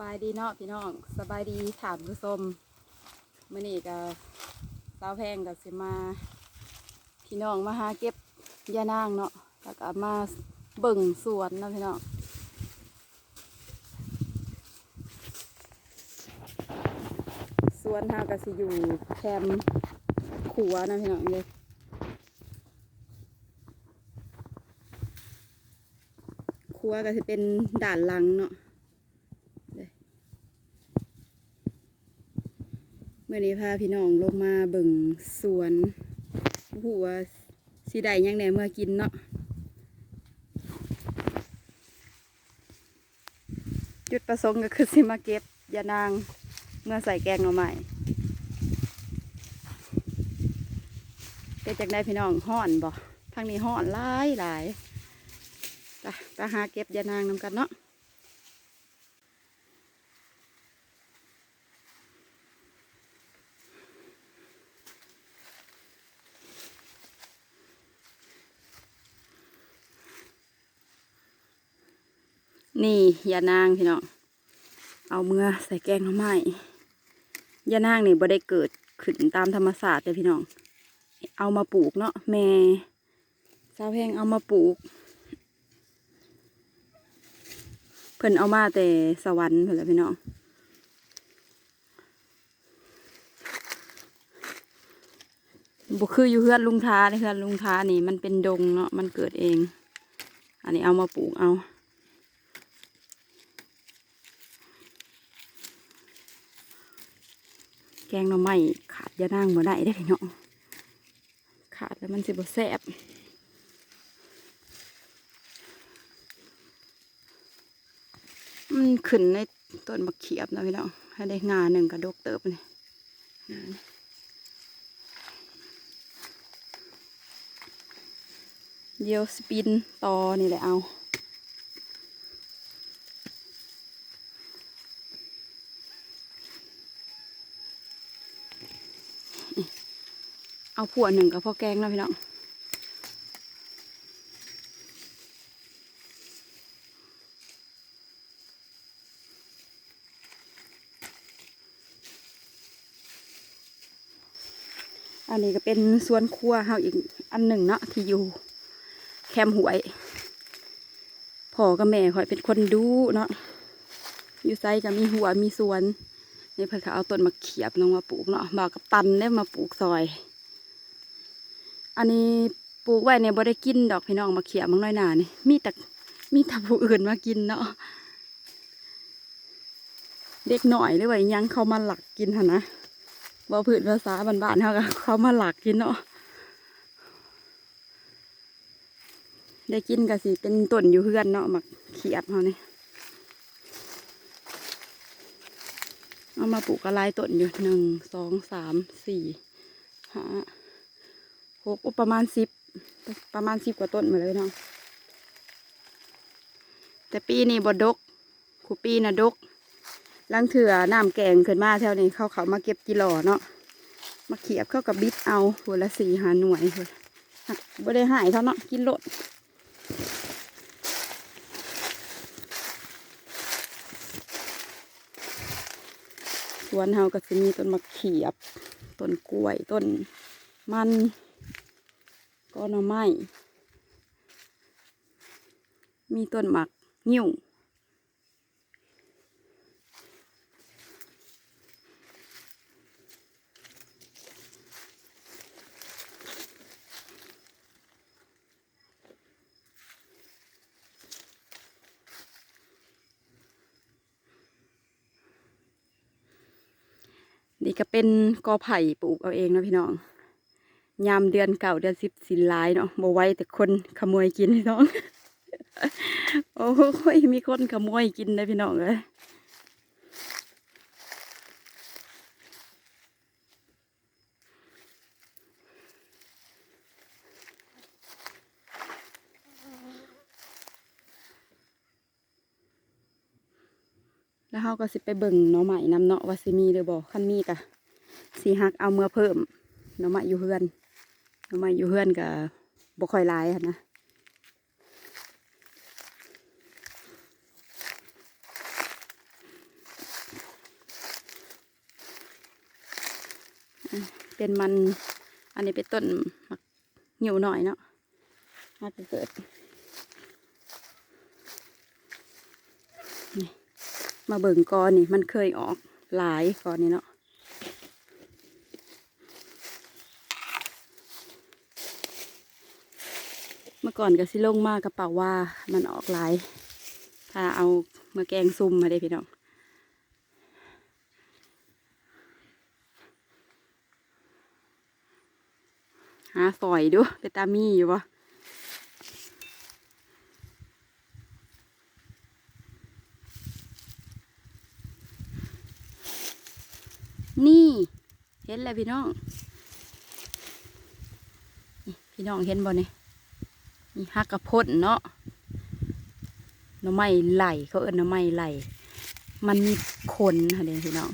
บายดีเนาะพี่น้องสบายดีถามผู้ชมมื่อนี้ก็สาแพงกับสิมาพี่น้องมาหาเก็บยานางเนาะแล้วก็มาเบิ่งสวนนะพี่น้องสวนเฮากสิอยู่แคมขัวนะพี่น้องเลยครัวก็สิเป็นด่านหลังเนาะ มื่อนี้พาพี่น้องลงมาเบิ่งสวนหัวสีใดยังแหนเมื่อกินเนาะจุดประสงค์ก็คือสิมาเก็บยานางเมื่อใส่แกงเอาใหม่เป็นจากได้พี่น้องห่อนบ่ทางนี้ห่อนหลายหลายไปหาเก็บยานางนำกันเนาะ นี่ยานางพี่น้องเอาเมื่อใส่แกงหน่อไม้ยานางนี่บ่ได้เกิดขึ้นตามธรรมศาสตร์เลยพี่น้อง เอามาปลูกเนาะแม่สาวแพงเอามาปลูก เพิ่นเอามาแต่สวรรค์เพิ่นแหละพี่น้องบุคืออยู่เฮือนลุงท้าเฮือนลุงท้านี่มันเป็นดงเนาะมันเกิดเอง อันนี้เอามาปลูกเอา แกงหน่อไม้ขาดยานางบ่ได้ได้พี่น้องขาดแล้วมันสิบ่แซ่บมันขึ้นในต้นมะเขียบนะพี่น้องให้ได้งาหนึ่งกระดกเติบเลยงานเดี๋ยวสปินต่อนี่แหละเอา เอาผัวหนึ่งกับพ่อแกงแล้วพี่น้องอันนี้ก็เป็นสวนครัวเฮาอีกอันหนึ่งเนาะที่อยู่แคมหวยพ่อกับแม่คอยเป็นคนดูเนาะอยู่ไซก็มีหัวมีสวนนี่เพิ่นก็เอาต้นมะเขียบลงมาปลูกเนาะบ่ากับตันได้มาปลูกซอย อันนี้ปลูกไว้เนี่ยบ่ได้กินดอกพี่น้องมะเขี่ยมังน้อยหนานี่มีแต่มีแต่ผู้อื่นมากินเนาะเด็กหน่อยหรือว่ายังเขามาหลักกินหนนะบ่พื้นภาษาบ้านๆเขาก็เขามาหลักกินเนาะได้กินก็สิเป็นต้นอยู่เพื่อนเนาะมะเขียบเขานี่เอามาปลูกกระลายต้นอยู่หนึ่งสองสามสี่ห้า หกประมาณสิบประมาณสิบกว่าต้นมาเลยเนาะแต่ปีนี้บดกคูปีน่ะดกลังเถื่อน้ำแกงขึ้นมาแถวนี้เขาเขามาเก็บกิโลเนาะมาเขียบเข้ากับบิดเอาหัวละสี่หาหน่วยเลยบ่ได้หายเขาเนาะกินโลดสวนเฮาก็จะมีต้นมะเขียบต้นกล้วยต้นมัน ก็หน่อไม้ มีต้นหมักงิ้วนี่ก็เป็นกอไผ่ปลูกเอาเองนะพี่น้อง ยามเดือนเก่าเดือนสิบสินลายเนาะบ่ไว้แต่คนขโมยกินพี่น้อง โอ้ยมีคนขโมยกินเลยพี่น้องเลยแล้วเขาก็สิไปเบิ่งหน่อใหม่นำเนาะว่าสิมีหรือบ่คันมีกะสีหักเอาเมื่อเพิ่มหน่อใหม่อยู่เฮือน มาอยู่เพื่อนกับบ่ค่อยลายนะเป็นมัน อันนี้เป็นต้นเหนียวหน่อยเนาะน่าเกิดมาเบิ่งกอนี่มันเคยออกหลายกอนี่เนาะ ก่อนก็สิลงมากระเป๋าว่ามันออกหลายถ้าเอามาแกงซุ่มมาได้พี่น้องหาสอยดูเปตามีอยู่ปะนี่ เห็นแล้วพี่น้อง พี่น้องเห็นบ่เนี่ย นี่ฮักกระพ่นเนาะหน่อไม้ไหลเขาเอิ้นหน่อไม้ไหลมันมีขนค่ะเด้พี่น้อง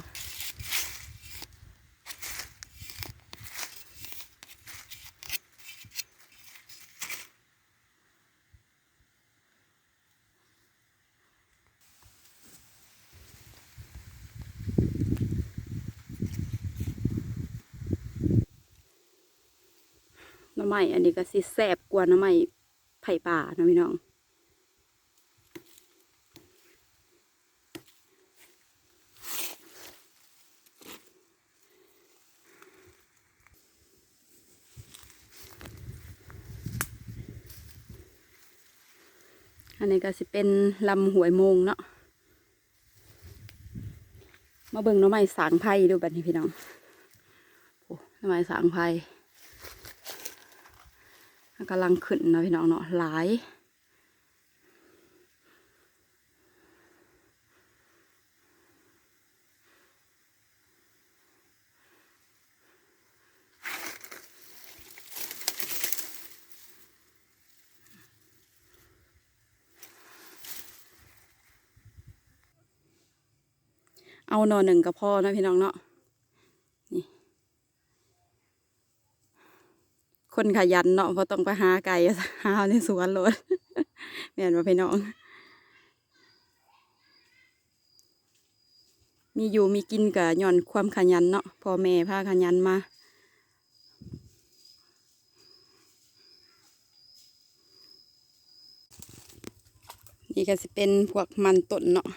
น่อไม้อันนี้ก็สิแซ่บกว่าน่อไม้ ไผ่ป่านะพี่น้องอันนี้ก็สิเป็นลำหวยมงเนาะ มาเบิ่งน่องไม้สางไผ่ดูบัดนี้พี่น้อง โอ้น่อไม้สางไผ่ กำลังขึ้นนะพี่น้องเนาะหลายเอาหนอหนึ่งก็พอนาะพี่น้องเนาะ คนขยันเนาะเพราะต้องไปหาไก่หาในสวนเลยแม่นว่าพี่น้อง มีอยู่มีกินกับย่อนความขยันเนาะพ่อแม่พาขยันมานี่ก็สิเป็นพวกมันต้นเนาะ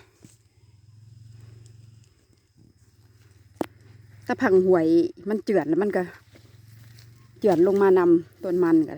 ถ้าผังหวยมันเจือนแล้วมันก็ เจือนลงมานำต้นมันกัน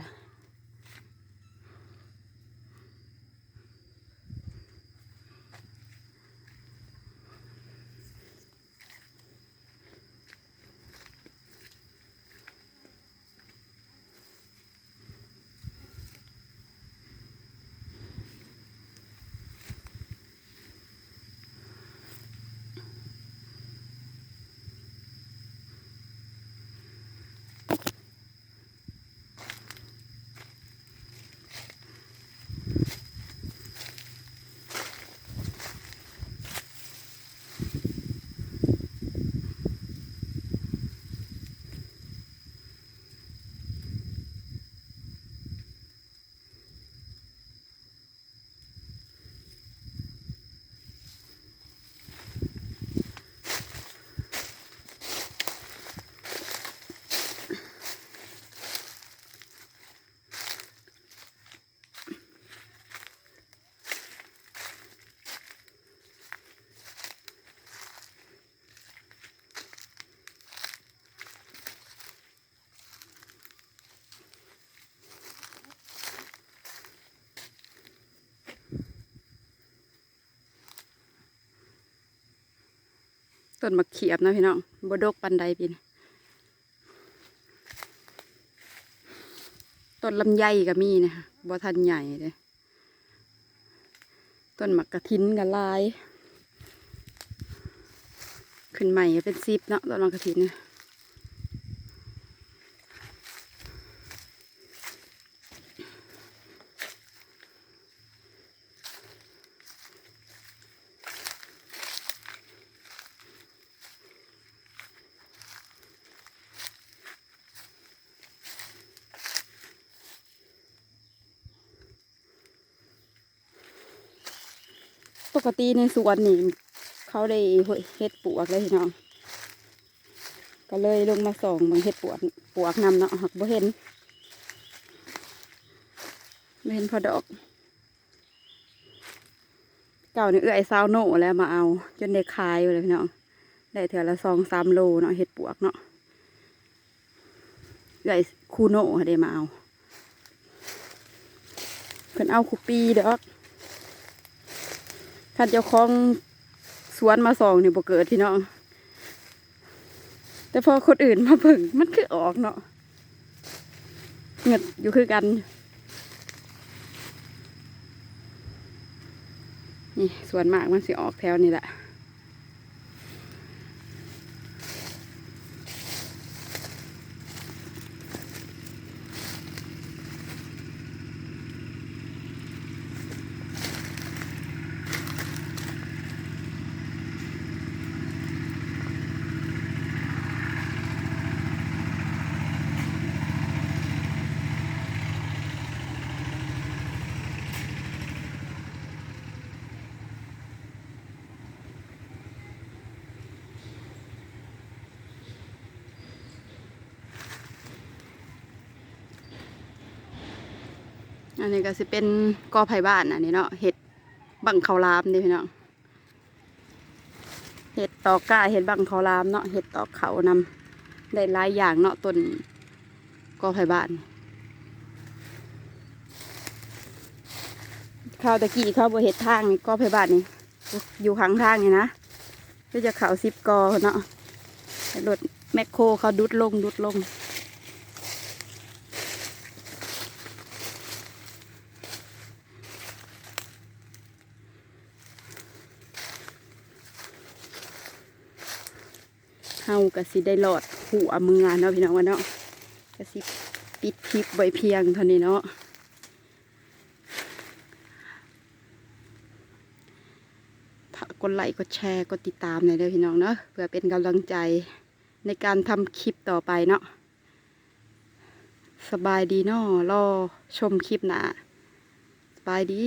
ต้นมะเขียบนะพี่น้องบดกปันใดปีนต้นลำไยก็มีนะคะบ่ทันใหญ่เลยต้นมะกระทินกับลาย ขึ้นใหม่เป็นซิปเนาะต้นมะกระทินเนี่ย ปกติในสวนนี่เขาได้เฮ็ดปลวกเลยพี่น้อง ก็เลยลงมาส่องเบางเห็ดปวกปวกนำเนาะหักบ่เห็นไม่เห็นพอดอก เก่านี่เอื้อยซาวโน่แล้วมาเอา จนได้ขายอยู่เลยพี่น้อง ได้เถื่อละสองสามโลเนาะเห็ดปวกเนาะเอื้อยคูโน่ได้มาเอาเพิ่นเอาคูปีดอก ท่านเจ้าของสวนมาส่องนี่บ่เกิดพี่น้อง แต่พอคนอื่นมาเบิ่งมันคือออกเนาะเงิดอยู่คือกันนี่สวนมากมันสิออกแถวนี้แหละ อันนี้ก็สิเป็นกอไผ่บ้านอันนี้เนาะเห็ดบังเขาลามนี่พี่น้องเห็ดตอกก้าเห็ดบังเขาลามเนาะเห็ดตอกเขานำได้หลายอย่างเนาะต้นกอไผ่บ้านข้าวตะกี้เขาวบ่เห็ดทางนี่กอไผ่บ้านนี่อยู่ข้างทางนี่นะก็จะเขาสิบกอเนาะรถแมคโครเขาดุดลงดุดลงาก็สิได้หลอดหัวมือเนาะพี่น้องว่าเนาะก็สิปิดคลิปไว้เพียงเท่านี้เนาะฝากดไลค์กดแชร์กดติดตามหน่อยเด้อพี่น้องเนาะเพื่อเป็นกำลังใจในการทำคลิปต่อไปเนาะสบายดีเนาะรอชมคลิปหน้าสบายดี